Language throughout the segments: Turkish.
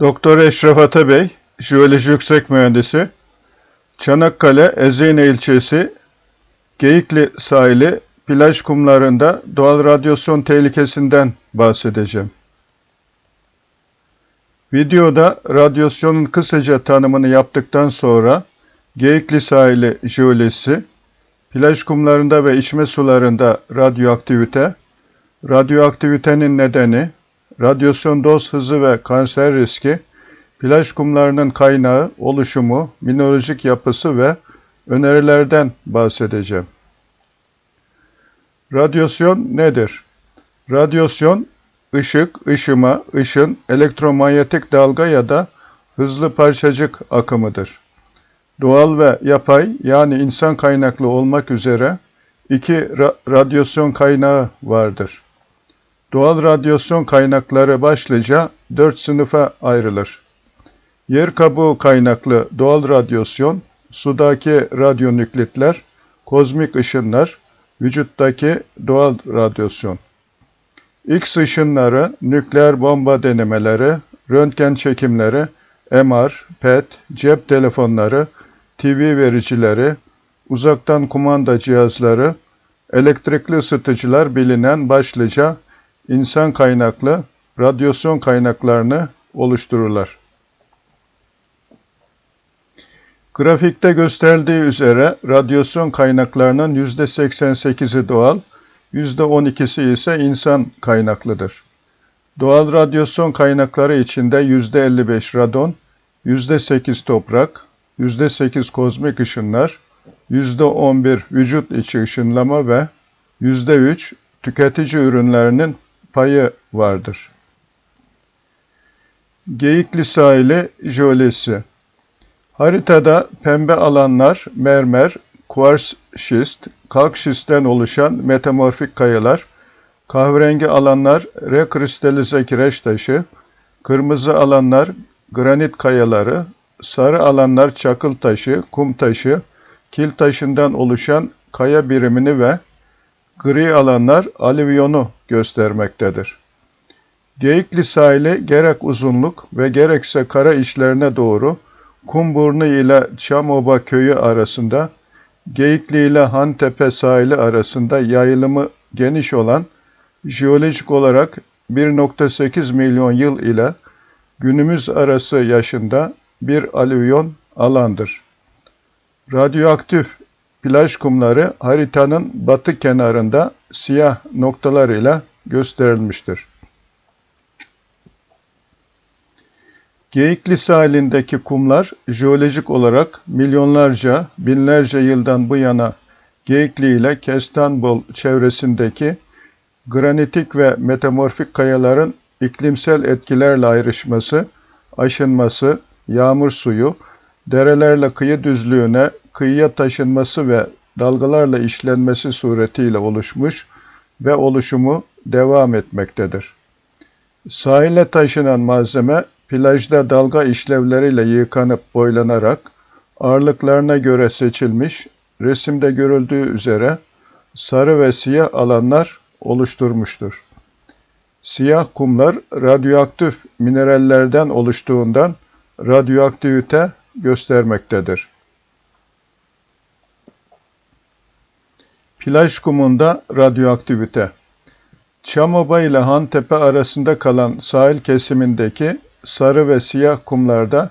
Doktor Eşref Atabey, Jeoloji Yüksek Mühendisi, Çanakkale Ezine ilçesi Geyikli sahili plaj kumlarında doğal radyasyon tehlikesinden bahsedeceğim. Videoda radyasyonun kısaca tanımını yaptıktan sonra Geyikli sahili jeolojisi, plaj kumlarında ve içme sularında radyoaktivite, radyoaktivitenin nedeni, radyasyon doz hızı ve kanser riski, plaj kumlarının kaynağı, oluşumu, mineralojik yapısı ve önerilerden bahsedeceğim. Radyasyon nedir? Radyasyon, ışık, ışıma, ışın, elektromanyetik dalga ya da hızlı parçacık akımıdır. Doğal ve yapay yani insan kaynaklı olmak üzere iki ra radyasyon kaynağı vardır. Doğal radyasyon kaynakları başlıca dört sınıfa ayrılır. Yer kabuğu kaynaklı doğal radyasyon, sudaki radyonüklitler, kozmik ışınlar, vücuttaki doğal radyasyon. X ışınları, nükleer bomba denemeleri, röntgen çekimleri, MR, PET, cep telefonları, TV vericileri, uzaktan kumanda cihazları, elektrikli ısıtıcılar bilinen başlıca insan kaynaklı radyasyon kaynaklarını oluştururlar. Grafikte gösterdiği üzere radyasyon kaynaklarının %88'i doğal, %12'si ise insan kaynaklıdır. Doğal radyasyon kaynakları içinde %55 radon, %8 toprak, %8 kozmik ışınlar, %11 vücut içi ışınlama ve %3 tüketici ürünlerinin payı vardır. Geyikli sahili jeolojisi Haritada pembe alanlar mermer, kuvars şist, kalk şistten oluşan metamorfik kayalar, kahverengi alanlar rekristalize kireç taşı, kırmızı alanlar granit kayaları, sarı alanlar çakıl taşı, kum taşı, kil taşından oluşan kaya birimini ve gri alanlar alüvyonu göstermektedir. Geyikli sahili gerek uzunluk ve gerekse kara işlerine doğru Kumburnu ile Çamoba köyü arasında, Geyikli ile Hantepe sahili arasında yayılımı geniş olan, jeolojik olarak 1.8 milyon yıl ile günümüz arası yaşında bir alüvyon alandır. Radyoaktif plaj kumları haritanın batı kenarında siyah noktalar ile gösterilmiştir. Geyikli sahilindeki kumlar jeolojik olarak milyonlarca, binlerce yıldan bu yana Geyikli ile Kestanbol çevresindeki granitik ve metamorfik kayaların iklimsel etkilerle ayrışması, aşınması, yağmur suyu, derelerle kıyı düzlüğüne, kıyıya taşınması ve dalgalarla işlenmesi suretiyle oluşmuş ve oluşumu devam etmektedir. Sahile taşınan malzeme plajda dalga işlevleriyle yıkanıp boylanarak ağırlıklarına göre seçilmiş, resimde görüldüğü üzere sarı ve siyah alanlar oluşturmuştur. Siyah kumlar radyoaktif minerallerden oluştuğundan radyoaktivite göstermektedir. Plaj kumunda radyoaktivite Çamoba ile Hantepe arasında kalan sahil kesimindeki sarı ve siyah kumlarda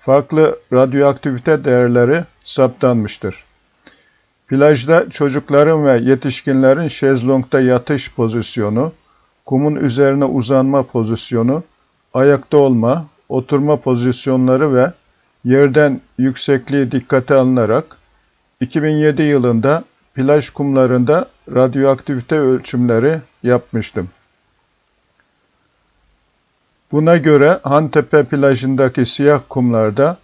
farklı radyoaktivite değerleri saptanmıştır. Plajda çocukların ve yetişkinlerin şezlongda yatış pozisyonu, kumun üzerine uzanma pozisyonu, ayakta olma, oturma pozisyonları ve yerden yüksekliği dikkate alınarak 2007 yılında plaj kumlarında radyoaktivite ölçümleri yapmıştım. Buna göre Hantepe plajındaki siyah kumlarda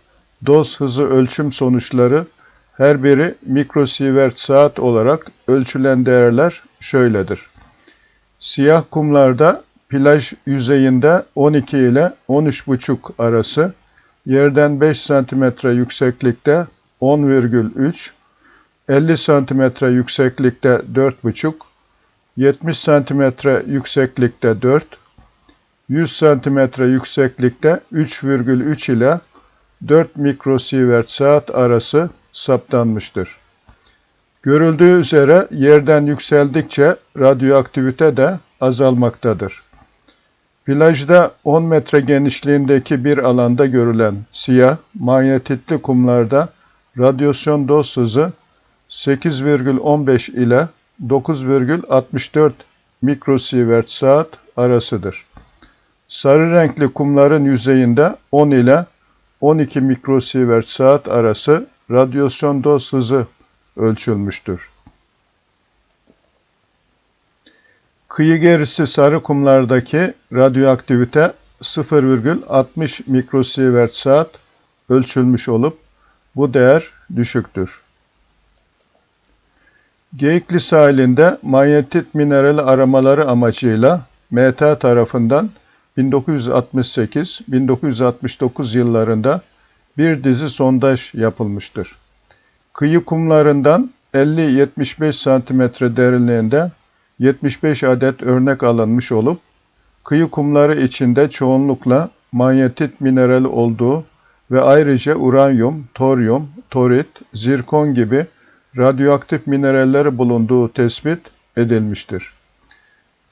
doz hızı ölçüm sonuçları her biri mikrosievert saat olarak ölçülen değerler şöyledir. Siyah kumlarda plaj yüzeyinde 12 ile 13,5 arası, yerden 5 cm yükseklikte 10,3, 50 cm yükseklikte 4,5, 70 cm yükseklikte 4, 100 cm yükseklikte 3,3 ile 4 mikrosievert saat arası saptanmıştır. Görüldüğü üzere yerden yükseldikçe radyoaktivite de azalmaktadır. Plajda 10 metre genişliğindeki bir alanda görülen siyah, manyetitli kumlarda radyasyon doz hızı 8,15 ile 9,64 mikrosievert saat arasıdır. Sarı renkli kumların yüzeyinde 10 ile 12 mikrosievert saat arası radyasyon doz hızı ölçülmüştür. Kıyı gerisi sarı kumlardaki radyoaktivite 0,60 mikrosievert saat ölçülmüş olup bu değer düşüktür. Geyikli sahilinde manyetit mineral aramaları amacıyla MTA tarafından 1968-1969 yıllarında bir dizi sondaj yapılmıştır. Kıyı kumlarından 50-75 cm derinliğinde 75 adet örnek alınmış olup, kıyı kumları içinde çoğunlukla manyetit mineral olduğu ve ayrıca uranyum, toryum, torit, zirkon gibi radyoaktif mineralleri bulunduğu tespit edilmiştir.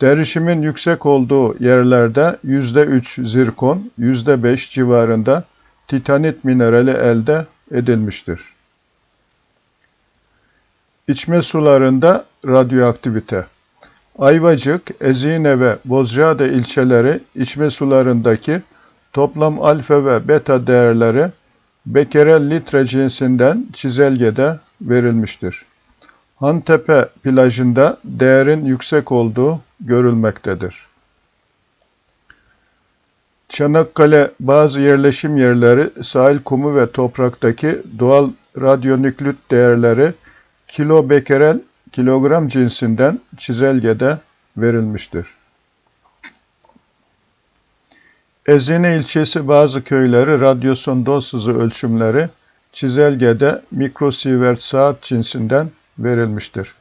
Derişimin yüksek olduğu yerlerde %3 zirkon, %5 civarında titanit minerali elde edilmiştir. İçme sularında radyoaktivite Ayvacık, Ezine ve Bozcaada ilçeleri içme sularındaki toplam alfa ve beta değerleri bekerel litre cinsinden çizelgede verilmiştir. Hantepe plajında değerin yüksek olduğu görülmektedir. Çanakkale bazı yerleşim yerleri sahil kumu ve topraktaki doğal radyonüklit değerleri kilo bekerel kilogram cinsinden çizelgede verilmiştir. Ezine ilçesi bazı köyleri radyasyon doz hızı ölçümleri çizelgede mikrosievert saat cinsinden verilmiştir.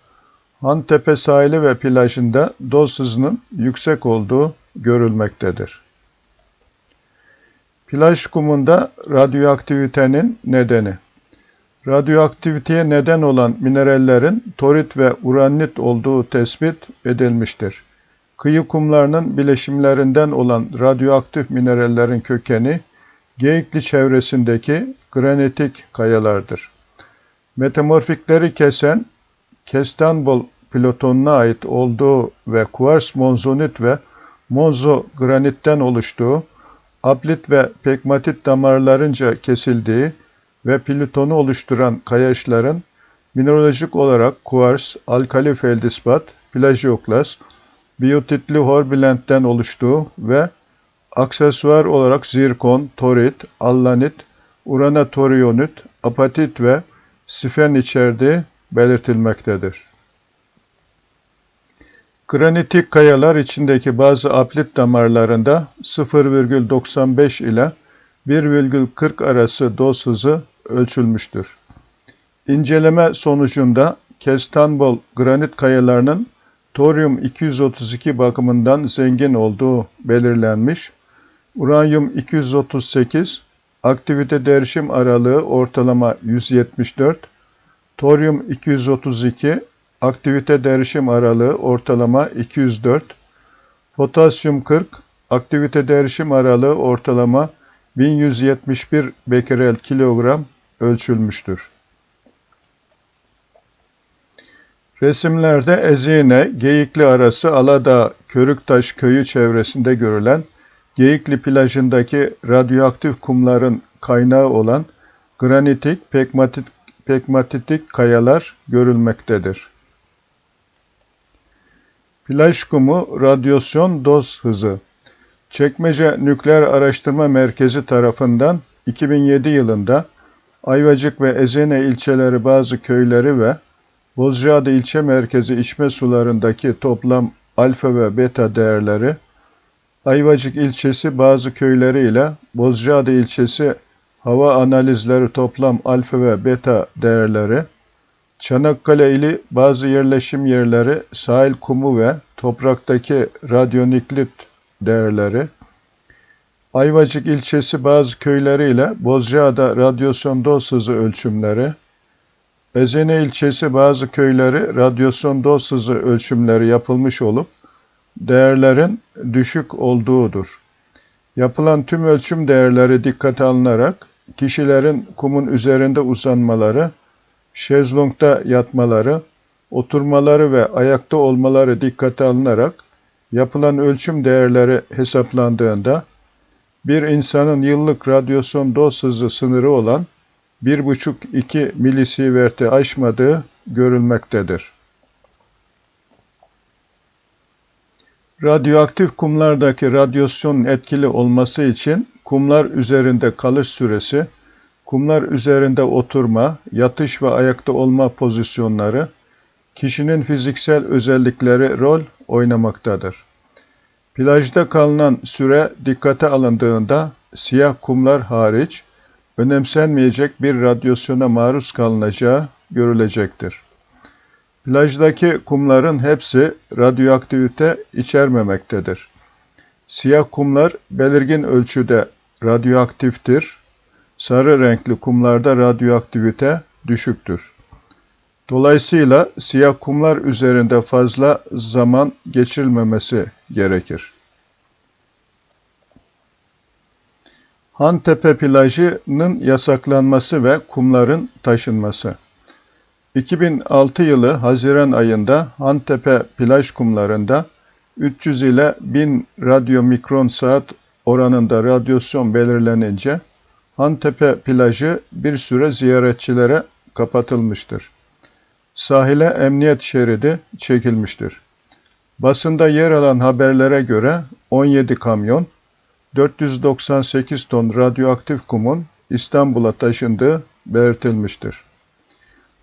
Hantepe sahili ve plajında doz hızının yüksek olduğu görülmektedir. Plaj kumunda radyoaktivitenin nedeni Radyoaktiviteye neden olan minerallerin torit ve uranit olduğu tespit edilmiştir. Kıyı kumlarının bileşimlerinden olan radyoaktif minerallerin kökeni, Geyikli çevresindeki granitik kayalardır. Metamorfikleri kesen, Kestanbol platonuna ait olduğu ve kuvars monzonit ve monzo granitten oluştuğu, aplit ve pekmatit damarlarınca kesildiği, ve plütonu oluşturan kayaçların mineralojik olarak kuvars, alkali feldispat, plajioklas, biyotitli horbilentten oluştuğu ve aksesuar olarak zirkon, torit, allanit, uranotoriyonit, apatit ve sifen içerdiği belirtilmektedir. Granitik kayalar içindeki bazı aplit damarlarında 0,95 ile 1,40 arası doz hızı ölçülmüştür. İnceleme sonucunda Kestanbol granit kayalarının toryum 232 bakımından zengin olduğu belirlenmiş. Uranyum 238, aktivite derişim aralığı ortalama 174, toryum 232, aktivite derişim aralığı ortalama 204, potasyum 40, aktivite derişim aralığı ortalama 1171 bekerel kilogram ölçülmüştür. Resimlerde Ezine, Geyikli arası Aladağ Körüktaş köyü çevresinde görülen Geyikli plajındaki radyoaktif kumların kaynağı olan granitik, pekmatit, pekmatitik kayalar görülmektedir. Plaj kumu radyasyon doz hızı Çekmece Nükleer Araştırma Merkezi tarafından 2007 yılında Ayvacık ve Ezene ilçeleri bazı köyleri ve Bozcaada ilçe merkezi içme sularındaki toplam alfa ve beta değerleri, Ayvacık ilçesi bazı köyleri ile Bozcaada ilçesi hava analizleri toplam alfa ve beta değerleri, Çanakkale ili bazı yerleşim yerleri sahil kumu ve topraktaki radyoniklit değerleri, Ayvacık ilçesi bazı köyleriyle Bozcaada radyasyon doz hızı ölçümleri, Ezene ilçesi bazı köyleri radyasyon doz hızı ölçümleri yapılmış olup değerlerin düşük olduğudur. Yapılan tüm ölçüm değerleri dikkate alınarak kişilerin kumun üzerinde uzanmaları, şezlongda yatmaları, oturmaları ve ayakta olmaları dikkate alınarak yapılan ölçüm değerleri hesaplandığında bir insanın yıllık radyasyon doz hızı sınırı olan 1,5-2 milisievert'i aşmadığı görülmektedir. Radyoaktif kumlardaki radyasyonun etkili olması için kumlar üzerinde kalış süresi, kumlar üzerinde oturma, yatış ve ayakta olma pozisyonları, kişinin fiziksel özellikleri rol oynamaktadır. Plajda kalınan süre dikkate alındığında siyah kumlar hariç önemsenmeyecek bir radyasyona maruz kalınacağı görülecektir. Plajdaki kumların hepsi radyoaktivite içermemektedir. Siyah kumlar belirgin ölçüde radyoaktiftir. Sarı renkli kumlarda radyoaktivite düşüktür. Dolayısıyla siyah kumlar üzerinde fazla zaman geçirilmemesi gerekir. Hantepe plajının yasaklanması ve kumların taşınması. 2006 yılı Haziran ayında Hantepe plaj kumlarında 300 ile 1000 radyo mikron saat oranında radyasyon belirlenince Hantepe plajı bir süre ziyaretçilere kapatılmıştır. Sahile emniyet şeridi çekilmiştir. Basında yer alan haberlere göre 17 kamyon, 498 ton radyoaktif kumun İstanbul'a taşındığı belirtilmiştir.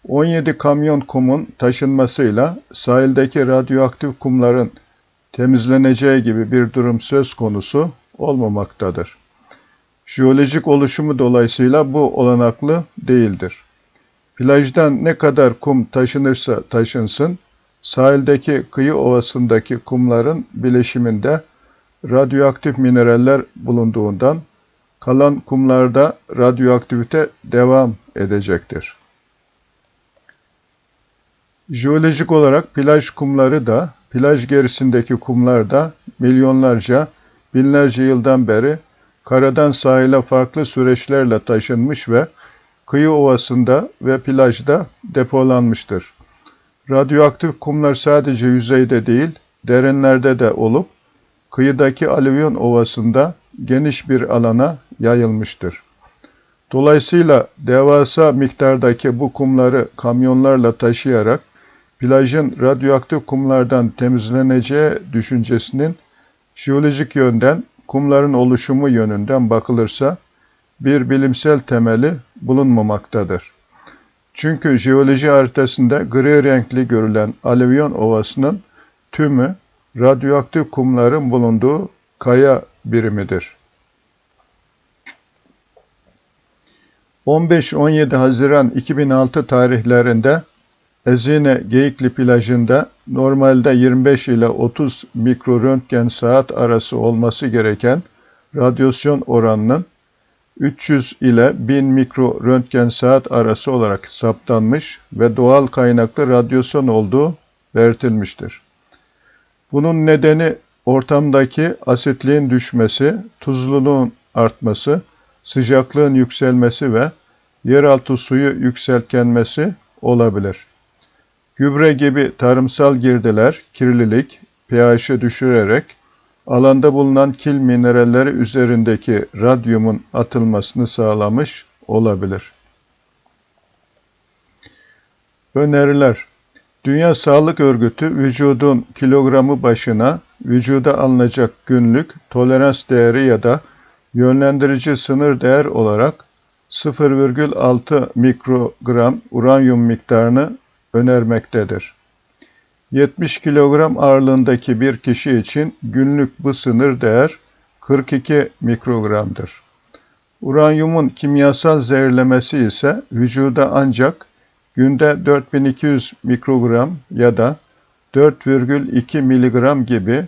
17 kamyon kumun taşınmasıyla sahildeki radyoaktif kumların temizleneceği gibi bir durum söz konusu olmamaktadır. Jeolojik oluşumu dolayısıyla bu olanaklı değildir. Plajdan ne kadar kum taşınırsa taşınsın, sahildeki kıyı ovasındaki kumların bileşiminde radyoaktif mineraller bulunduğundan kalan kumlarda radyoaktivite devam edecektir. Jeolojik olarak plaj kumları da, plaj gerisindeki kumlar da milyonlarca, binlerce yıldan beri karadan sahile farklı süreçlerle taşınmış ve kıyı ovasında ve plajda depolanmıştır. Radyoaktif kumlar sadece yüzeyde değil, derinlerde de olup, kıyıdaki alüvyon ovasında geniş bir alana yayılmıştır. Dolayısıyla devasa miktardaki bu kumları kamyonlarla taşıyarak plajın radyoaktif kumlardan temizleneceği düşüncesinin jeolojik yönden kumların oluşumu yönünden bakılırsa bir bilimsel temeli bulunmamaktadır. Çünkü jeoloji haritasında gri renkli görülen alüvyon ovasının tümü radyoaktif kumların bulunduğu kaya birimidir. 15-17 Haziran 2006 tarihlerinde Ezine Geyikli plajında normalde 25 ile 30 mikroröntgen saat arası olması gereken radyasyon oranının 300 ile 1000 mikro saat arası olarak saptanmış ve doğal kaynaklı radyasyon olduğu belirtilmiştir. Bunun nedeni ortamdaki asitliğin düşmesi, tuzluluğun artması, sıcaklığın yükselmesi ve yeraltı suyu yükseltkenmesi olabilir. Gübre gibi tarımsal girdiler, kirlilik, pH'i düşürerek alanda bulunan kil mineralleri üzerindeki radyumun atılmasını sağlamış olabilir. Öneriler Dünya Sağlık Örgütü vücudun kilogramı başına vücuda alınacak günlük tolerans değeri ya da yönlendirici sınır değer olarak 0,6 mikrogram uranyum miktarını önermektedir. 70 kilogram ağırlığındaki bir kişi için günlük bu sınır değer 42 mikrogramdır. Uranyumun kimyasal zehirlemesi ise vücuda ancak günde 4200 mikrogram ya da 4,2 miligram gibi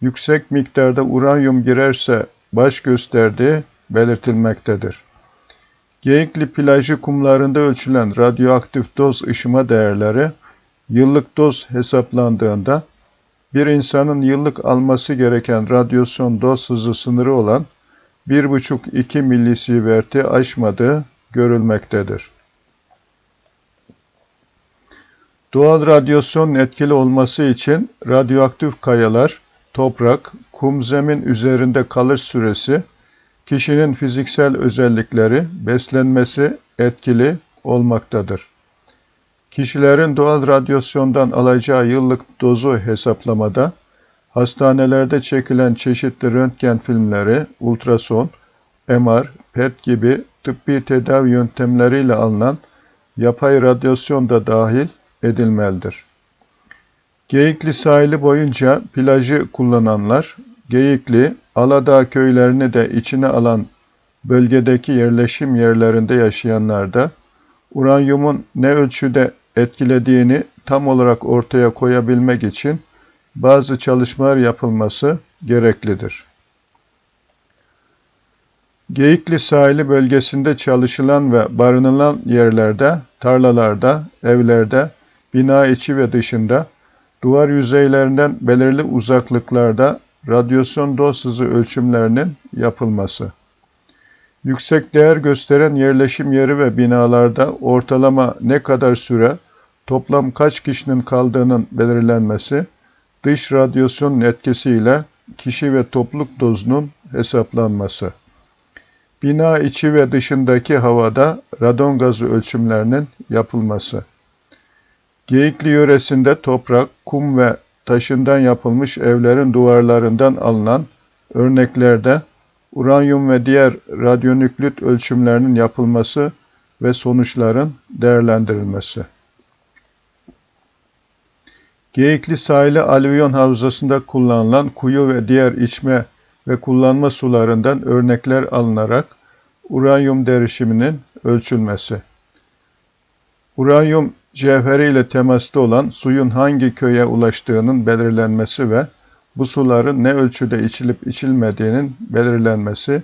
yüksek miktarda uranyum girerse baş gösterdiği belirtilmektedir. Geyikli plajı kumlarında ölçülen radyoaktif doz ışıma değerleri yıllık doz hesaplandığında bir insanın yıllık alması gereken radyasyon doz hızı sınırı olan 1,5-2 millisievert'i aşmadığı görülmektedir. Doğal radyasyonun etkili olması için radyoaktif kayalar, toprak, kum zemin üzerinde kalış süresi, kişinin fiziksel özellikleri, beslenmesi etkili olmaktadır. Kişilerin doğal radyasyondan alacağı yıllık dozu hesaplamada, hastanelerde çekilen çeşitli röntgen filmleri, ultrason, MR, PET gibi tıbbi tedavi yöntemleriyle alınan yapay radyasyon da dahil edilmelidir. Geyikli sahili boyunca plajı kullananlar, Geyikli, Aladağ köylerini de içine alan bölgedeki yerleşim yerlerinde yaşayanlar da uranyumun ne ölçüde etkilediğini tam olarak ortaya koyabilmek için bazı çalışmalar yapılması gereklidir. Geyikli sahili bölgesinde çalışılan ve barınılan yerlerde, tarlalarda, evlerde, bina içi ve dışında, duvar yüzeylerinden belirli uzaklıklarda radyasyon doz hızı ölçümlerinin yapılması. Yüksek değer gösteren yerleşim yeri ve binalarda ortalama ne kadar süre, toplam kaç kişinin kaldığının belirlenmesi, dış radyasyonun etkisiyle kişi ve topluluk dozunun hesaplanması. Bina içi ve dışındaki havada radon gazı ölçümlerinin yapılması. Geyikli yöresinde toprak, kum ve taşından yapılmış evlerin duvarlarından alınan örneklerde uranyum ve diğer radyonüklit ölçümlerinin yapılması ve sonuçların değerlendirilmesi. Geyikli sahili alüvyon havzasında kullanılan kuyu ve diğer içme ve kullanma sularından örnekler alınarak uranyum derişiminin ölçülmesi. Uranyum cevheri ile temasta olan suyun hangi köye ulaştığının belirlenmesi ve bu suların ne ölçüde içilip içilmediğinin belirlenmesi,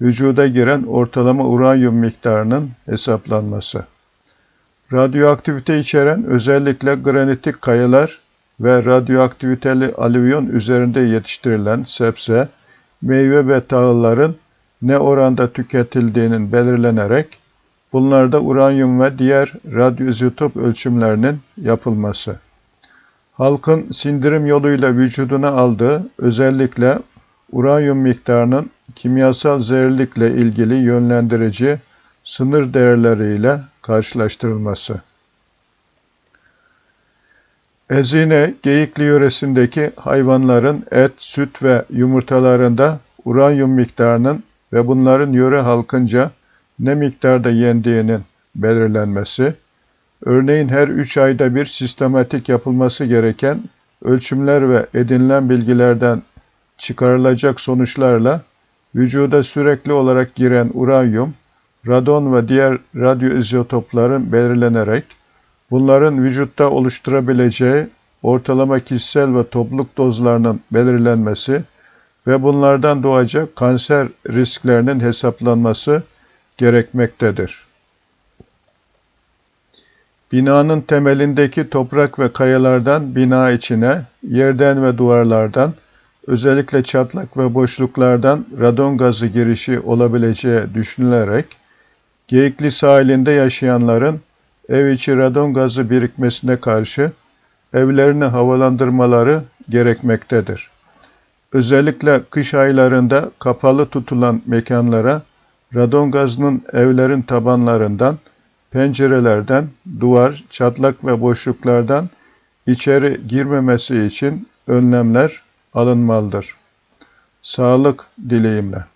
vücuda giren ortalama uranyum miktarının hesaplanması. Radyoaktivite içeren özellikle granitik kayalar ve radyoaktiviteli alüvyon üzerinde yetiştirilen sebze, meyve ve tahılların ne oranda tüketildiğinin belirlenerek bunlarda uranyum ve diğer radyoizotop ölçümlerinin yapılması. Halkın sindirim yoluyla vücuduna aldığı özellikle uranyum miktarının kimyasal zehirlikle ilgili yönlendirici sınır değerleriyle karşılaştırılması. Ezine, Geyikli yöresindeki hayvanların et, süt ve yumurtalarında uranyum miktarının ve bunların yöre halkınca ne miktarda yendiğinin belirlenmesi, örneğin her 3 ayda bir sistematik yapılması gereken ölçümler ve edinilen bilgilerden çıkarılacak sonuçlarla vücuda sürekli olarak giren uranyum, radon ve diğer radyoizotopların belirlenerek bunların vücutta oluşturabileceği ortalama kişisel ve topluluk dozlarının belirlenmesi ve bunlardan doğacak kanser risklerinin hesaplanması gerekmektedir. Binanın temelindeki toprak ve kayalardan bina içine, yerden ve duvarlardan, özellikle çatlak ve boşluklardan radon gazı girişi olabileceği düşünülerek, Geyikli sahilinde yaşayanların ev içi radon gazı birikmesine karşı evlerini havalandırmaları gerekmektedir. Özellikle kış aylarında kapalı tutulan mekanlara radon gazının evlerin tabanlarından, pencerelerden, duvar, çatlak ve boşluklardan içeri girmemesi için önlemler alınmalıdır. Sağlık dileğimle.